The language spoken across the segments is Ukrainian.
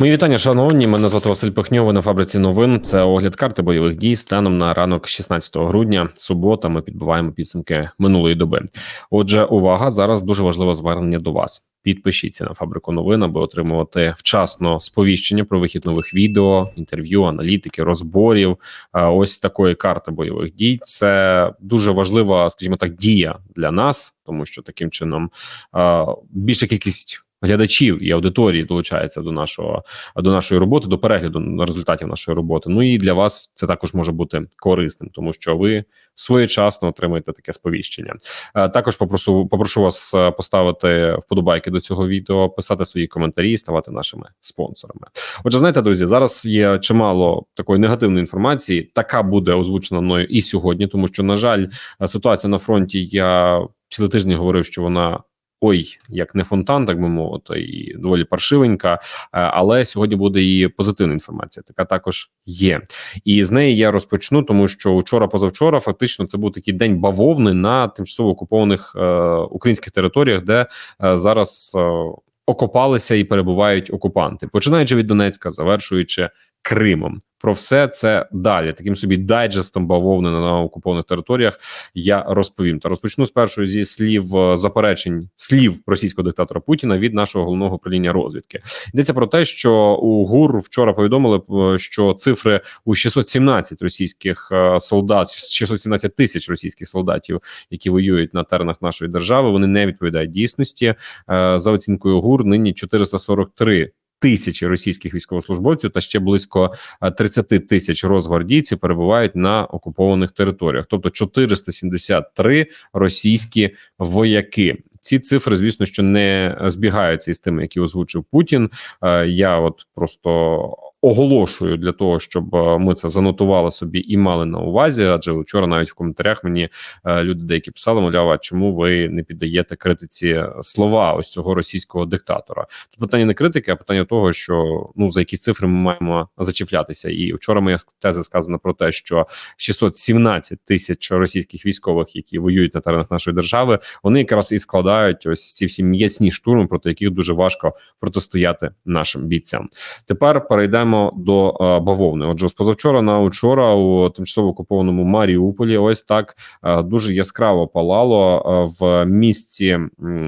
Мої вітання, шановні. Мене звати Василь Пихньов, на фабриці новин. Це огляд карти бойових дій станом на ранок 16 грудня. Субота. Ми підбиваємо підсумки минулої доби. Отже, увага зараз дуже важливе звернення до вас. Підпишіться на фабрику новин, аби отримувати вчасно сповіщення про вихід нових відео, інтерв'ю, аналітики, розборів. Ось такої карти бойових дій. Це дуже важлива, скажімо так, дія для нас, тому що таким чином більша кількість глядачів і аудиторії долучається до нашого до нашої роботи, до перегляду результатів нашої роботи. Ну і для вас це також може бути корисним, тому що ви своєчасно отримаєте таке сповіщення. Е, також попрошу попрошу вас е, поставити вподобайки до цього відео, писати свої коментарі, ставати нашими спонсорами. Отже, знаєте, друзі, зараз є чимало такої негативної інформації. Така буде озвучена мною і сьогодні, тому що на жаль, ситуація на фронті я цілий тиждень говорив, що вона ой, як не фонтан, так би мовити, і доволі паршивенька. Е, але сьогодні буде і позитивна інформація. Така також є, і з неї я розпочну, тому що вчора, позавчора, фактично, це був такий день бавовни на тимчасово окупованих е, українських територіях, де е, зараз. Е, Окопалися і перебувають окупанти, починаючи від Донецька, завершуючи Кримом. Про все це далі. Таким собі дайджестом бавовни на окупованих територіях я розповім. Та розпочну спершу зі слів е, заперечень слів російського диктатора Путіна від нашого головного управління розвідки. Йдеться про те, що у ГУР вчора повідомили, е, що цифри у 617 російських е, солдат, 617 тисяч російських солдатів, які воюють на теренах нашої держави, вони не відповідають дійсності за оцінкою ГУР. Нині 443 тисячі російських військовослужбовців та ще близько 30 е, тисяч розгвардійців перебувають на окупованих територіях, тобто 473 російські вояки. Ці цифри, звісно, що не збігаються із тими, які озвучив Путін. Е, я от просто оголошую для того, щоб е, ми це занотували собі і мали на увазі. Адже вчора навіть в коментарях мені е, люди деякі писали, мовляв, чому ви не піддаєте критиці слова ось цього російського диктатора? Тут питання не критики, а питання того, що ну за які цифри ми маємо зачіплятися. І вчора моя теза сказана про те, що 617 тисяч російських військових, які воюють на теренах нашої держави, вони якраз і складають ось ці всі м'ясні штурми, проти яких дуже важко протистояти нашим бійцям. Тепер перейдемо перейдемо до а, бавовни. Отже, з позавчора на учора у тимчасово окупованому Маріуполі, ось так а, дуже яскраво палало а, в місці,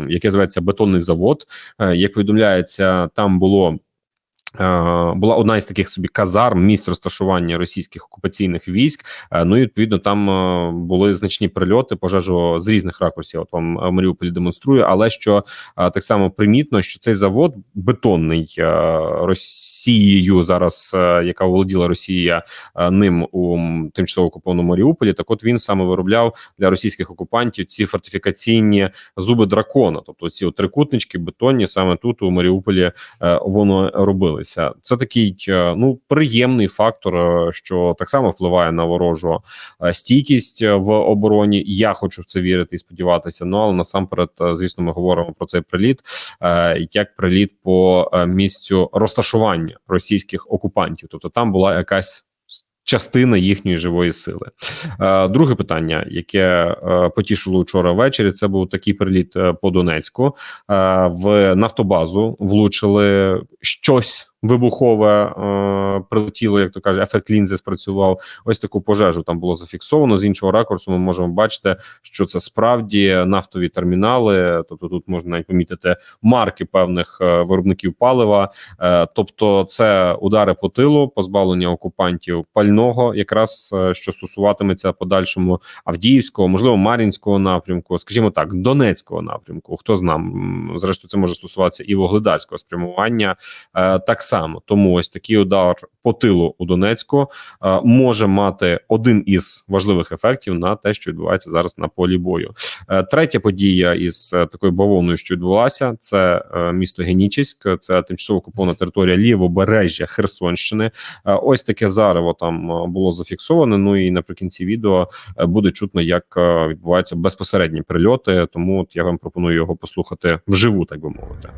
яке зветься бетонний завод. Як повідомляється, там було. Е, була одна із таких собі казарм місць розташування російських окупаційних військ. Е, ну і відповідно там е, були значні прильоти, пожежу з різних ракурсів. От вам Маріуполі демонструю, але що так само примітно, що цей завод бетонний Росією зараз, яка володіла Росія ним у тимчасово окупованому Маріуполі. Так, от він саме виробляв для російських окупантів ці фортифікаційні зуби дракона, тобто ці трикутнички бетонні саме тут у Маріуполі воно робили змінилися. Це такий е, ну приємний фактор, е, що так само впливає на ворожу е, стійкість в обороні. Я хочу в це вірити і сподіватися. Ну але насамперед, звісно, ми говоримо про цей приліт як приліт по місцю розташування російських окупантів, тобто там була якась частина їхньої живої сили. Друге питання, яке потішило вчора ввечері, це був такий приліт по Донецьку в нафтобазу. Влучили щось вибухове е, прилетіло, як то каже, ефект лінзи спрацював. Ось таку пожежу там було зафіксовано. З іншого ракурсу ми можемо бачити, що це справді нафтові термінали. Тобто, тут можна навіть помітити марки певних е, виробників палива. Е, тобто, це удари по тилу, позбавлення окупантів пального, якраз е, що стосуватиметься подальшому Авдіївського, можливо, Мар'їнського напрямку, скажімо так, Донецького напрямку. Хто знає, зрештою, це може стосуватися і Вогледарського спрямування. Е, так само. Тому ось такий удар по тилу у Донецьку е, може мати один із важливих ефектів на те, що відбувається зараз на полі бою. Е, третя подія із е, такою бавовною, що відбулася, це е, місто Генічеськ, це тимчасово окупована територія лівобережжя Херсонщини. Е, ось таке зарево там е, було зафіксоване. Ну і наприкінці відео е, буде чутно, як е, відбуваються безпосередні прильоти. Тому от я вам пропоную його послухати вживу, так би мовити.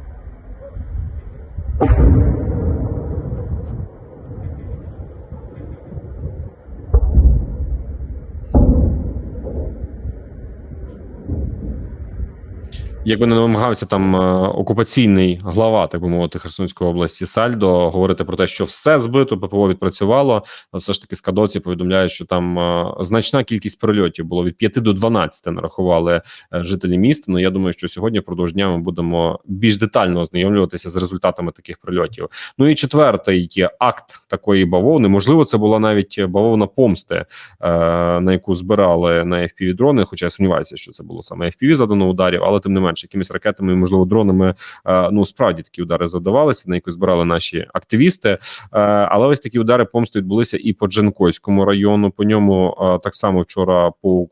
Якби не намагався там е, окупаційний глава, так би мовити, Херсонської області Сальдо говорити про те, що все збито, ППО відпрацювало. Все ж таки, скадоці повідомляють, що там е, значна кількість прильотів було від 5 до 12 нарахували е, жителі міста. Ну я думаю, що сьогодні впродовж дня ми будемо більш детально ознайомлюватися з результатами таких прильотів. Ну і четвертий є акт такої бавовни. Можливо, це була навіть бавовна помсти, на яку збирали на fpv дрони. Хоча я сумніваюся, що це було саме FPV задано ударів, але тим не менше, якимись ракетами, можливо, дронами. е, Ну справді такі удари задавалися, на яку збирали наші активісти. Е, Але ось такі удари помсти відбулися і по Джанкойському району. По ньому е, так само вчора по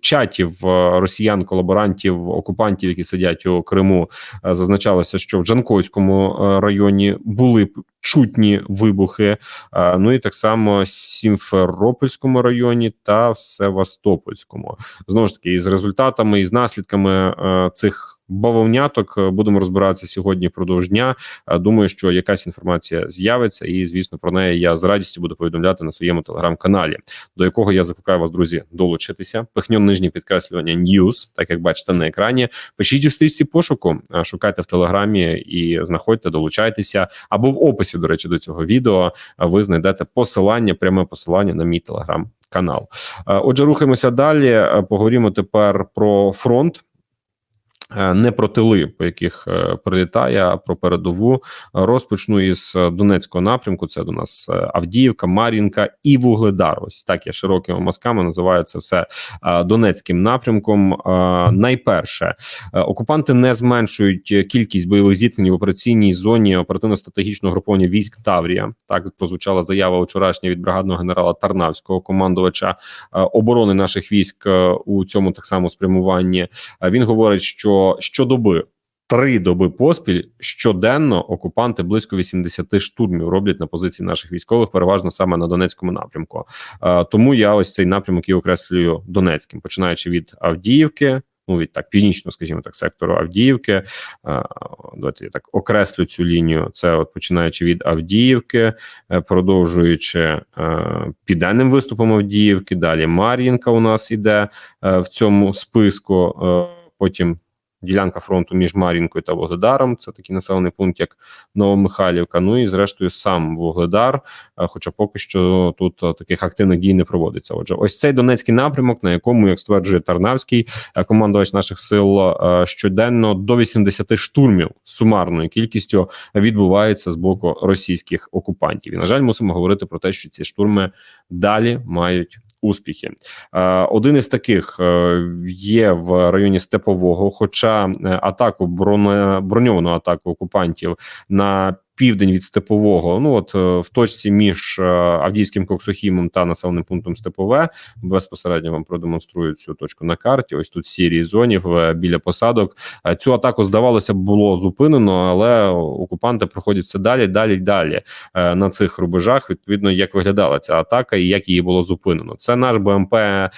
чатів росіян, колаборантів, окупантів, які сидять у Криму, зазначалося, що в Джанкойському районі були чутні вибухи. Е, Ну і так само Сімферопольському районі та в Севастопольському. Знову ж таки, із результатами і з наслідками е, цих. Бавовняток е, будемо розбиратися сьогодні впродовж дня. Е, Думаю, що якась інформація з'явиться, і звісно про неї я з радістю буду повідомляти на своєму телеграм-каналі, до якого я закликаю вас, друзі, долучитися. Пихньо нижнє підкреслювання News, так як бачите на екрані. Пишіть у стрічці пошуку, е, шукайте в телеграмі і знаходьте, долучайтеся. Або в описі, до речі, до цього відео ви знайдете посилання, пряме посилання на мій телеграм. Канал, отже, рухаємося далі. Поговоримо тепер про фронт. Е, Не про тили, по яких е, прилітає, а про передову. Розпочну із е, Донецького напрямку. Це до нас Авдіївка, Мар'їнка і Вугледар. Ось так я широкими мазками називаю це все Донецьким напрямком. Найперше, окупанти не зменшують кількість бойових зіткнень в операційній зоні оперативно-стратегічного груповання військ Таврія. Так прозвучала заява вчорашня від бригадного генерала Тарнавського, командувача оборони наших військ у цьому так само спрямуванні. Він говорить, що щодоби. Три доби поспіль щоденно окупанти близько 80 штурмів роблять на позиції наших військових, переважно саме на Донецькому напрямку. Е, тому я ось цей напрямок і окреслюю Донецьким, починаючи від Авдіївки, ну від так північно, скажімо так, сектору Авдіївки. Е, давайте я так окреслю цю лінію. Це от починаючи від Авдіївки, е, продовжуючи е, південним виступом Авдіївки. Далі Мар'їнка у нас іде в цьому списку. Потім ділянка фронту між Мар'їнкою та Вугледаром. Це такий населений пункт, як Новомихайлівка. Ну і зрештою сам Вугледар. е, Хоча поки що тут е, таких активних дій не проводиться. Отже, ось цей Донецький напрямок, на якому, як стверджує Тарнавський, е, командувач наших сил, щоденно до 80 штурмів сумарною кількістю відбувається з боку російських окупантів. І на жаль, мусимо говорити про те, що ці штурми далі мають. Успіхи Е, один із таких е, є в районі Степового. Хоча е, атаку броньовану атаку окупантів на південь від Степового, ну от е, в точці між е, Авдіївським Коксохімом та населеним пунктом Степове безпосередньо вам продемонструю цю точку на карті. Ось тут сірій зоні в біля посадок. Е, Цю атаку здавалося б було зупинено, але окупанти проходять все далі, далі, далі е, на цих рубежах. Відповідно, як виглядала ця атака і як її було зупинено. Це наш БМП е,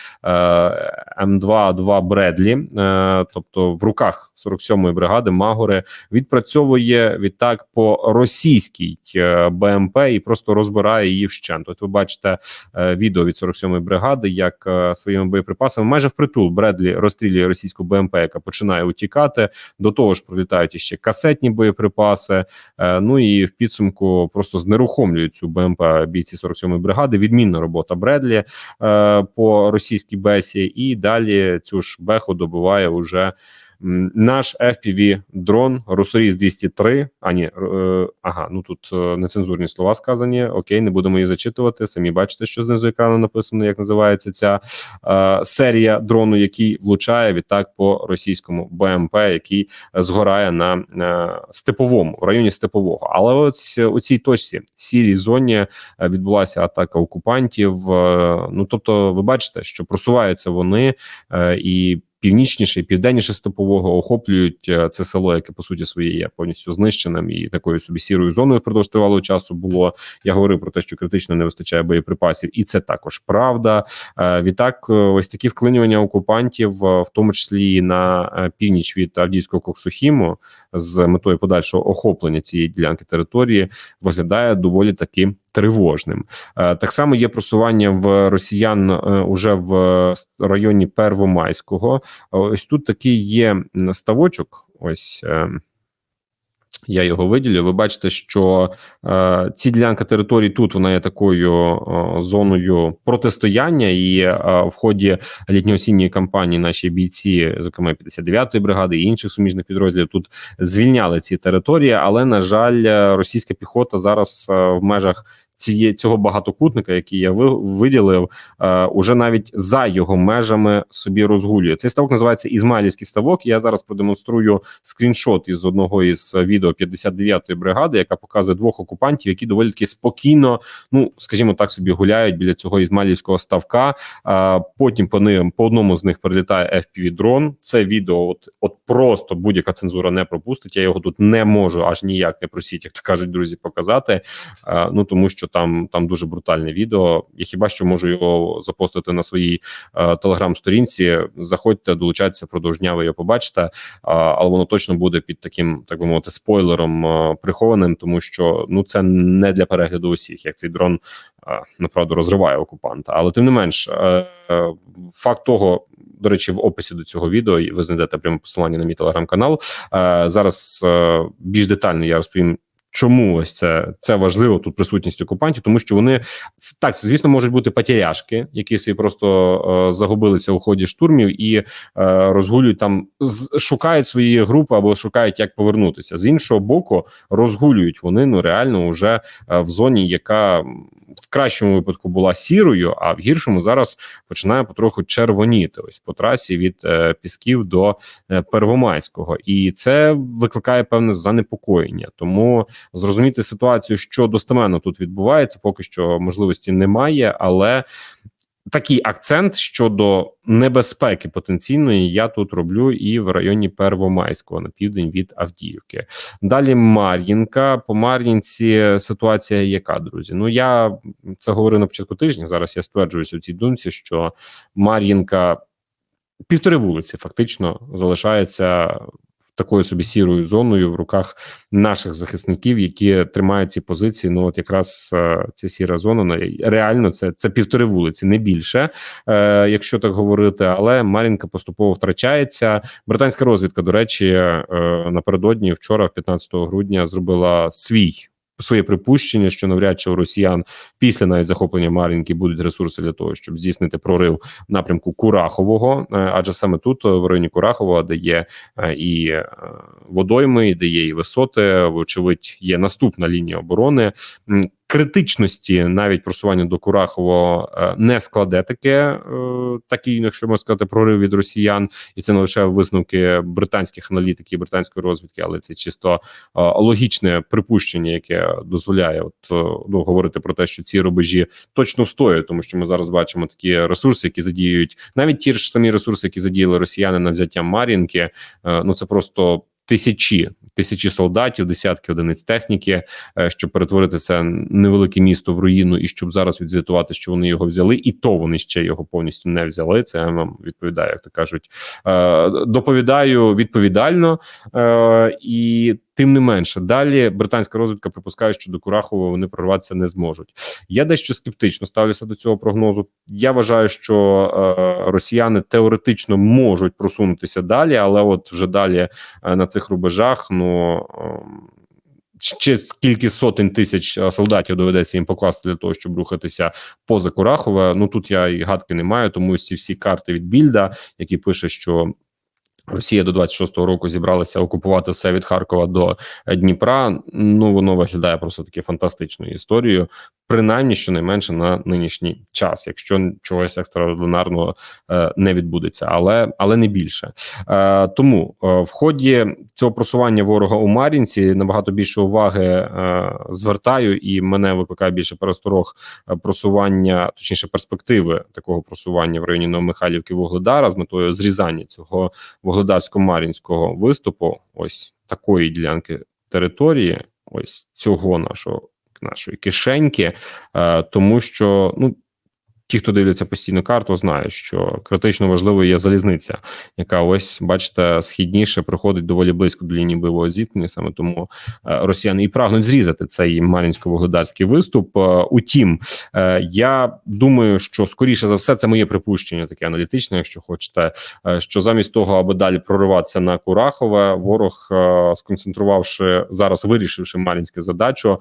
М2-2 Бредлі, е, тобто в руках 47-ї бригади Магори відпрацьовує відтак по російській е, БМП і просто розбирає її вщент. От ви бачите е, відео від 47-ї бригади, як е, своїми боєприпасами майже впритул Бредлі розстрілює російську БМП, яка починає утікати. До того ж, пролітають іще касетні боєприпаси. Ну і в підсумку просто знерухомлюють цю БМП бійці 47-ї бригади. Відмінна робота Бредлі по російській бесі, і далі цю ж беху добиває уже. Наш FPV дрон Русоріс 203. А ні, е, ага, ну тут е, нецензурні слова сказані. Окей, не будемо їх зачитувати. Самі бачите, що знизу екрану написано, як називається ця е, серія дрону, який влучає відтак по російському БМП, який згорає на е, степовому в районі степового. Але ось у цій точці сірій зоні е, відбулася атака окупантів. Е, Ну тобто, ви бачите, що просуваються вони е, і. Північніше і південніше степового охоплюють е, це село, яке по суті своє є повністю знищеним і такою собі сірою зоною впродовж тривалого часу було. Я говорив про те, що критично не вистачає боєприпасів, і це також правда. Е, Відтак, е, ось такі вклинювання окупантів, в тому числі і на північ від Авдіївського Коксухіму, з метою подальшого охоплення цієї ділянки території, виглядає доволі таки тривожним. Е, Так само є просування в росіян е, уже в районі Первомайського. Ось тут такий є ставочок. Ось. Я його виділю. Ви бачите, що е, ці ділянка території тут вона є такою е, зоною протистояння, і е, в ході літньо-осінньої кампанії наші бійці, зокрема 59-ї бригади і інших суміжних підрозділів, тут звільняли ці території. Але на жаль, е, російська піхота зараз е, в межах ціє, цього багатокутника, який я ви, виділив, е, уже навіть за його межами собі розгулює. Цей ставок називається Ізмайлівський ставок. Я зараз продемонструю скріншот із одного із відео 59-ї бригади, яка показує двох окупантів, які доволі таки спокійно, ну скажімо так, собі гуляють біля цього Ізмайлівського ставка. А потім по ним по одному з них прилітає fpv дрон. Це відео, от от просто будь-яка цензура не пропустить. Я його тут не можу аж ніяк не просіть, як то кажуть друзі, показати. Ну тому що там там дуже брутальне відео. Я хіба що можу його запостити на своїй е, телеграм-сторінці? Заходьте, долучайтеся впродовж дня, ви його побачите. А, але воно точно буде під таким, так би мовити, спойлером е, прихованим, тому що ну це не для перегляду усіх, як цей дрон е, направду розриває окупанта. Але тим не менш, е, е, факт того. До речі, в описі до цього відео і ви знайдете пряме посилання на мій телеграм-канал. Е, зараз більш детально я розповім, Чому ось це це важливо тут присутність окупантів? Тому що вони так це звісно можуть бути потеряшки, які собі просто е, загубилися у ході штурмів і е, розгулюють там, з, шукають свої групи або шукають як повернутися. З іншого боку, розгулюють вони ну реально вже е, в зоні, яка в кращому випадку була сірою, а в гіршому зараз починає потроху червоніти. Ось по трасі від е, Пісків до е, Первомайського, і це викликає певне занепокоєння. Тому зрозуміти ситуацію, що достеменно тут відбувається, поки що можливості немає, але такий акцент щодо небезпеки потенційної я тут роблю і в районі Первомайського на південь від Авдіївки. Далі Мар'їнка. По Мар'їнці ситуація яка, друзі? Ну я це говорив на початку тижня. Зараз я стверджуюся в цій думці, що Мар'їнка півтори вулиці фактично залишається такою собі сірою зоною в руках наших захисників, які тримають ці позиції. Ну от якраз е, ця сіра зона ну, реально це це півтори вулиці, не більше, е, якщо так говорити. Але Марінка поступово втрачається. Британська розвідка, до речі, е, напередодні вчора, 15 грудня, зробила свій. Своє припущення, що навряд чи у росіян після навіть захоплення Мар'їнки будуть ресурси для того, щоб здійснити прорив напрямку Курахового, е, адже саме тут, в районі Курахова, де є е, і е, водойми, де є і висоти, вочевидь, є наступна лінія оборони. Критичності навіть просування до Курахово е, не складе таке, е, такий, якщо можна сказати, прорив від росіян, і це не лише висновки британських аналітиків, британської розвідки, але це чисто е, логічне припущення, яке дозволяє от ну говорити про те, що ці рубежі точно встоять, тому що ми зараз бачимо такі ресурси, які задіюють навіть ті ж самі ресурси, які задіяли росіяни на взяття Мар'їнки. Ну це просто тисячі тисячі солдатів, десятки одиниць техніки, е, щоб перетворити це невелике місто в руїну, і щоб зараз відзвітувати, що вони його взяли, і то вони ще його повністю не взяли. Це я вам відповідаю, як то кажуть. Е, доповідаю відповідально е, і. Тим не менше, далі британська розвідка припускає, що до Курахова вони прорватися не зможуть. Я дещо скептично ставлюся до цього прогнозу. Я вважаю, що е, росіяни теоретично можуть просунутися далі, але от вже далі е, на цих рубежах ну. Е, Ще скільки сотень тисяч солдатів доведеться їм покласти для того, щоб рухатися поза Курахове. Ну тут я і гадки не маю, тому ці всі карти від Більда, які пише, що Росія до 26-го року зібралася окупувати все від Харкова до Дніпра. Ну воно виглядає просто таки фантастичною історією, принаймні щонайменше на нинішній час, якщо чогось екстраординарного е, не відбудеться, але але не більше. Е, тому е, в ході цього просування ворога у Мар'їнці набагато більше уваги звертаю, і мене викликає більше пересторог просування, точніше перспективи такого просування в районі Новомихайлівки Вугледара з метою зрізання цього вугледарсько-мар'їнського виступу. Ось такої ділянки території, ось цього нашого нашої кишеньки, е, тому що ну ті, хто дивляться постійно карту, знають, що критично важливою є залізниця, яка ось бачите східніше проходить доволі близько до лінії бойового зіткнення. Саме тому е, росіяни і прагнуть зрізати цей мар'їнсько-вугледарський виступ. Е, Утім, е, я думаю, що скоріше за все це моє припущення, таке аналітичне, якщо хочете, що замість того, аби далі прориватися на Курахове, ворог сконцентрувавши зараз, вирішивши мар'їнську задачу,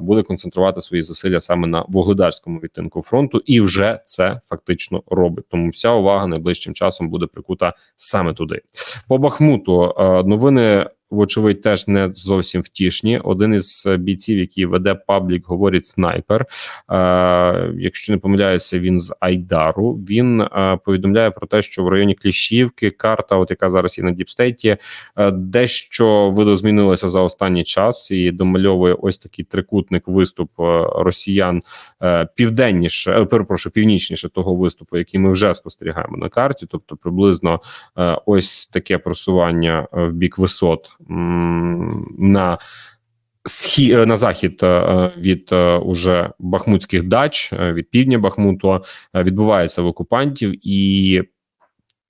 буде концентрувати свої зусилля саме на вугледарському відтинку фронту, і вже це фактично робить. Тому вся увага найближчим часом буде прикута саме туди. По Бахмуту е, новини. Вочевидь, теж не зовсім втішні. Один із бійців, який веде паблік, говорить снайпер. Е, якщо не помиляюся, він з Айдару. Він е, повідомляє про те, що в районі Кліщівки карта, от яка зараз є на Діпстейті, е, дещо видозмінилася за останній час і домальовує ось такий трикутник виступ е, росіян е, південніше, е, перепрошую, північніше того виступу, який ми вже спостерігаємо на карті, тобто приблизно е, ось таке просування е, в бік висот на схі е, на захід е, від е, уже бахмутських дач від півдня Бахмуту відбувається в окупантів і.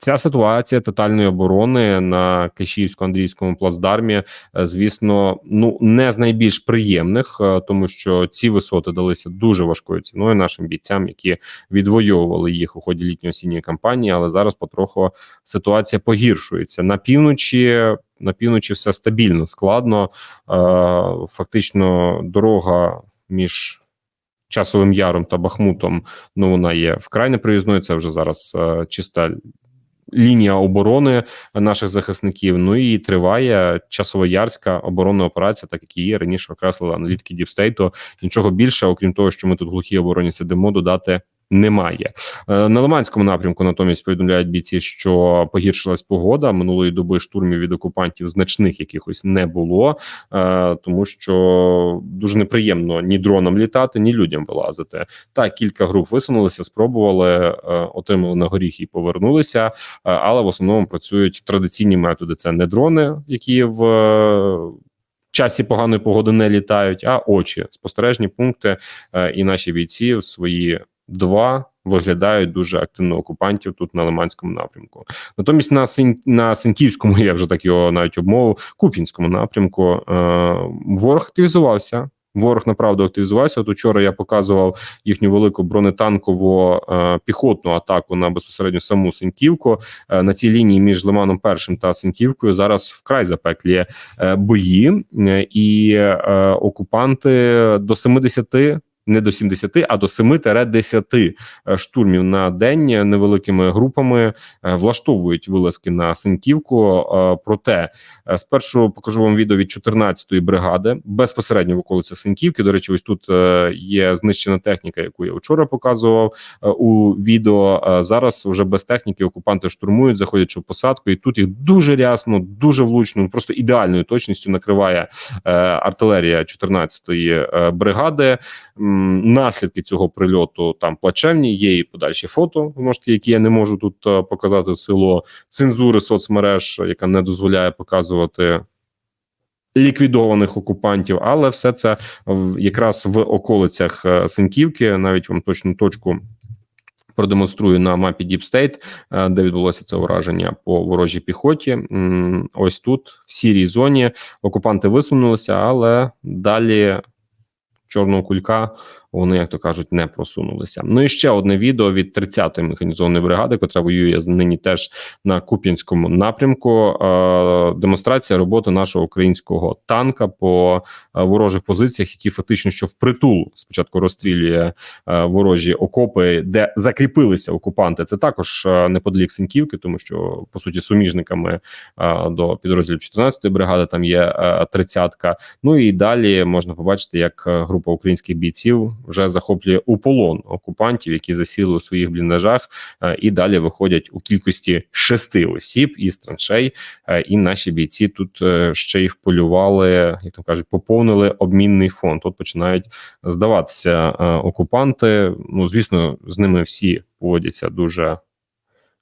Ця ситуація тотальної оборони на Кишівсько-Андрійському плацдармі, е, звісно, ну не з найбільш приємних, е, тому що ці висоти далися дуже важкою ціною нашим бійцям, які відвоювали їх у ході літньо-осінньої кампанії. Але зараз потроху ситуація погіршується на півночі. На півночі все стабільно складно. Е, Фактично, дорога між часовим яром та Бахмутом. Ну вона є вкрай неприїзною. Це вже зараз чиста лінія оборони наших захисників. Ну і триває часово-ярська оборонна операція, так як її раніше окреслили аналітики Діпстейту. Нічого більше, окрім того, що ми тут глухі обороні сидимо, додати. Немає Е, на Лиманському напрямку. Натомість повідомляють бійці, що погіршилась погода минулої доби штурмів від окупантів значних якихось не було, е, тому що дуже неприємно ні дронам літати, ні людям вилазити. Так, кілька груп висунулися, спробували, е, отримали на горіх і повернулися. Але в основному працюють традиційні методи: це не дрони, які в часі поганої погоди не літають, а очі, спостережні пункти. Е, і наші бійці в свої два виглядають дуже активно окупантів тут на Лиманському напрямку. Натомість на Син на Синківському, я вже так його навіть обмовив, Куп'янському напрямку е, ворог активізувався. Ворог направду активізувався. От учора я показував їхню велику бронетанкову е, піхотну атаку на безпосередньо саму Синьківку. Е, на цій лінії між Лиманом Першим та Синьківкою зараз вкрай запеклі е, бої, е, і е, окупанти до 70 не до 70, а до 7-10 е, штурмів на день невеликими групами е, влаштовують вилазки на Синківку. Е, Проте спершу покажу вам відео від 14-ї бригади безпосередньо в околицях Синківки. До речі, ось тут є знищена техніка, яку я вчора показував у відео. Зараз вже без техніки окупанти штурмують, заходячи в посадку, і тут їх дуже рясно, дуже влучно, просто ідеальною точністю накриває артилерія 14-ї е, бригади. Наслідки цього прильоту там плачевні. Є і подальші фото, можете, які я не можу тут е, показати силу цензури соцмереж, яка не дозволяє показувати. Ліквідованих окупантів, але все це в якраз в околицях е, Синківки, навіть вам точну точку продемонструю на мапі е, де відбулося це ураження по ворожій піхоті. Ось тут, в сірій зоні, окупанти висунулися, але далі чорного кулька вони, як то кажуть, не просунулися. Ну і ще одне відео від 30-ї механізованої бригади, котра воює нині теж на Куп'янському напрямку. Е, демонстрація роботи нашого українського танка по е, ворожих позиціях, які фактично що впритул спочатку розстрілює е, ворожі окопи, де закріпилися окупанти. Це також неподалік Синківки, тому що по суті суміжниками до підрозділів 14-ї бригади там є тридцятка. Ну і далі можна побачити, як група українських бійців вже захоплює у полон окупантів, які засіли у своїх бліндажах, е, і далі виходять у кількості шести осіб із траншей. Е, І наші бійці тут е, ще й вполювали, як там кажуть, поповнили обмінний фонд. Тут починають здаватися окупанти. Ну звісно, з ними всі поводяться дуже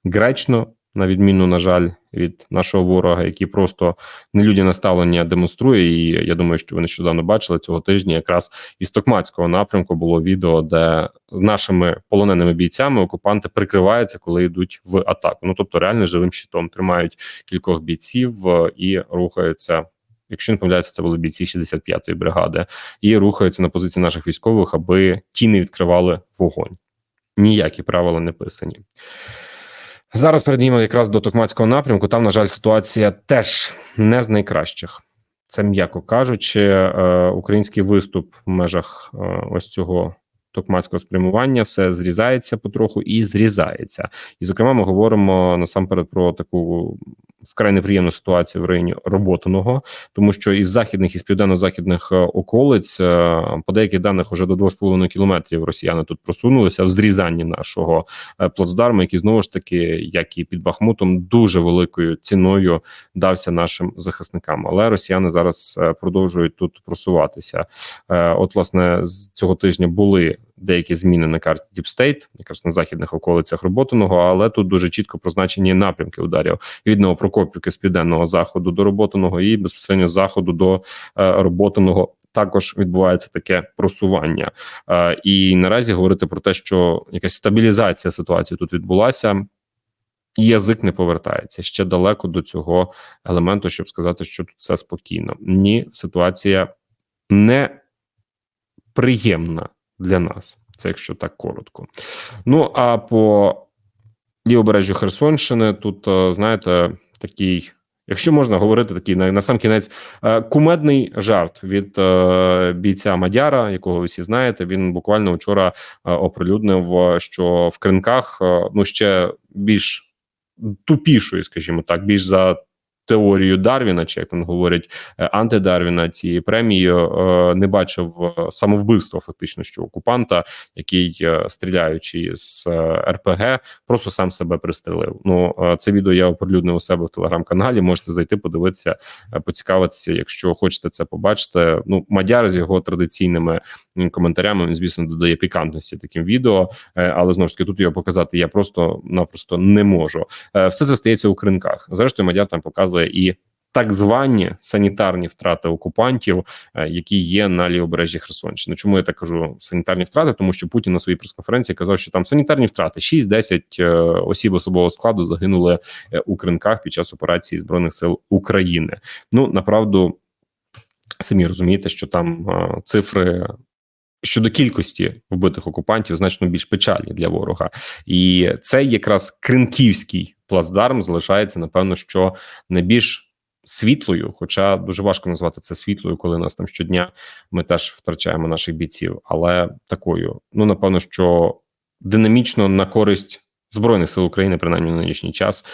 гречно. На відміну, на жаль, від нашого ворога, який просто нелюдяне ставлення демонструє. І я думаю, що ви нещодавно бачили цього тижня. Якраз із Токмацького напрямку було відео, де з нашими полоненими бійцями окупанти прикриваються, коли йдуть в атаку. Ну тобто, реально живим щитом тримають кількох бійців е, і рухаються. Якщо не помиляюся, це були бійці 65-ї бригади, і рухаються на позиції наших військових, аби ті не відкривали вогонь. Ніякі правила не писані. Зараз передаємо якраз до Токмацького напрямку. Там, на жаль, ситуація теж не з найкращих. Це м'яко кажучи, е, український виступ в межах е, ось цього токмацького спрямування все зрізається потроху і зрізається. І, зокрема, ми говоримо насамперед про таку вкрай неприємну ситуацію в районі роботаного, тому що із західних із південно-західних е, околиць е, по деяких даних вже до 2,5 кілометрів росіяни тут просунулися в зрізанні нашого е, плацдарму, який знову ж таки, як і під Бахмутом, дуже великою ціною дався нашим захисникам. Але росіяни зараз продовжують тут просуватися. От, власне, з цього тижня були деякі зміни на карті State, якраз на західних околицях роботаного, але тут дуже чітко позначені напрямки ударів від Новопрокопівки з південного заходу до роботаного і безпосередньо з заходу до е, роботаного. Також відбувається таке просування, е, і наразі говорити про те, що якась стабілізація ситуації тут відбулася. і Язик не повертається ще далеко до цього елементу, щоб сказати, що тут все спокійно. Ні, ситуація не приємна для нас. Це якщо так коротко. Ну а по лівобережжю Херсонщини, тут е, знаєте, такий. Якщо можна говорити такий на, на сам кінець е, кумедний жарт від е, бійця Мадяра, якого ви всі знаєте, він буквально вчора оприлюднив, що в кринках ну ще більш тупішою, скажімо так, більш за теорію Дарвіна, чи як там говорять е, антидарвіна цієї премії, е, не бачив е, самовбивства, фактично, що окупанта, який стріляючи з РПГ, просто сам себе пристрелив. Ну це відео я оприлюднив у себе в телеграм-каналі. Можете зайти, подивитися, поцікавитися, якщо хочете це побачити. Ну, Мадяр з його традиційними коментарями він, звісно, додає пікантності таким відео, але знову ж таки тут його показати я просто-напросто не можу. Все це стається у кринках. Зрештою, Мадяр там показує і. Так звані санітарні втрати окупантів, е, які є на лівобережжі Херсонщини. Чому я так кажу санітарні втрати? Тому що Путін на своїй прес-конференції казав, що там санітарні втрати 6-10 е, осіб особового складу загинули е, у кринках під час операції збройних сил України. Ну направду самі розумієте, що там е, цифри. Щодо кількості вбитих окупантів значно більш печальні для ворога, і цей якраз кринківський плацдарм залишається напевно, що найбільш світлою, хоча дуже важко назвати це світлою, коли нас там щодня ми теж втрачаємо наших бійців, але такою, ну напевно, що динамічно на користь збройних сил України, принаймні на нинішній час,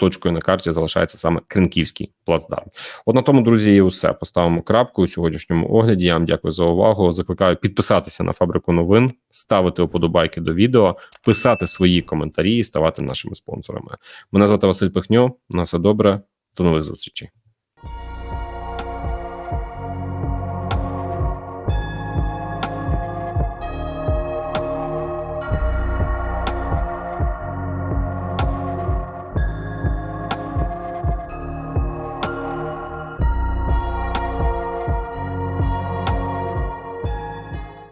точкою на карті залишається саме Кринківський плацдарм. От на тому, друзі, і усе поставимо крапку у сьогоднішньому огляді. Я вам дякую за увагу. Закликаю підписатися на фабрику новин, ставити уподобайки до відео, писати свої коментарі і ставати нашими спонсорами. Мене звати Василь Пихньо. На все добре, до нових зустрічей.